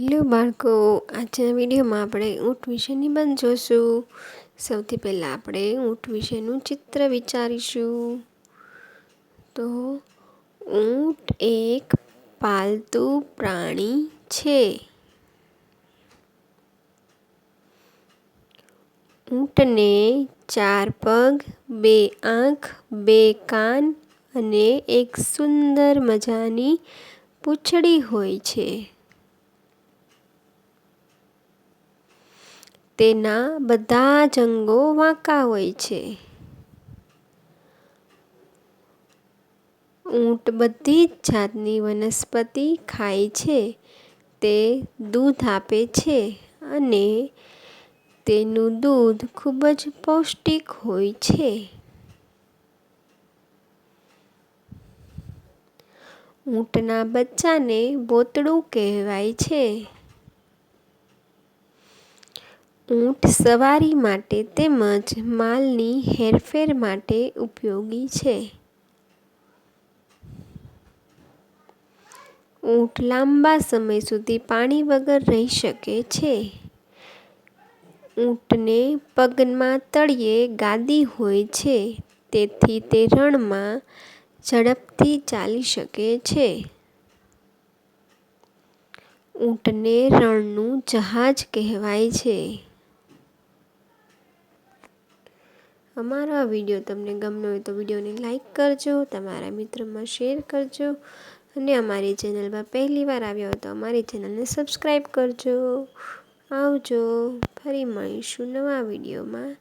Hello બાળકો આજના વિડીયોમાં આપણે ઊંટ વિશે નિબંધ જોશું. સૌથી પહેલાં આપણે ઊંટ વિશેનું ચિત્ર વિચારીશું. તો ઊંટ એક પાલતુ પ્રાણી છે. ઊંટને ચાર પગ, બે આંખ, બે કાન અને એક સુંદર મજાની પૂંછડી હોય છે. તેના બધા જ અંગો વાંકા હોય છે. ઊંટ બધી જ જાતની વનસ્પતિ ખાય છે. તે દૂધ આપે છે અને તેનું દૂધ ખૂબ જ પૌષ્ટિક હોય છે. ઊંટના બચ્ચાને બોતડું કહેવાય છે. ઊંટ સવારી માટે તેમજ માલની હેરફેર માટે ઉપયોગી છે. ઊંટ લાંબા સમય સુધી પાણી વગર રહી શકે છે. ઊંટને પગમાં તળિયે ગાદી હોય છે, તેથી તે રણમાં ઝડપથી ચાલી શકે છે. ઊંટને રણનું જહાજ કહેવાય છે. અમારો આ વીડિયો તમને ગમ્યો હોય તો વિડીયોને લાઇક કરજો, તમારા મિત્રોમાં શેર કરજો અને અમારી ચેનલમાં પહેલી વાર આવ્યા હોય તો અમારી ચેનલને સબસ્ક્રાઈબ કરજો. આવજો, ફરી મળીશું નવા વિડીયોમાં.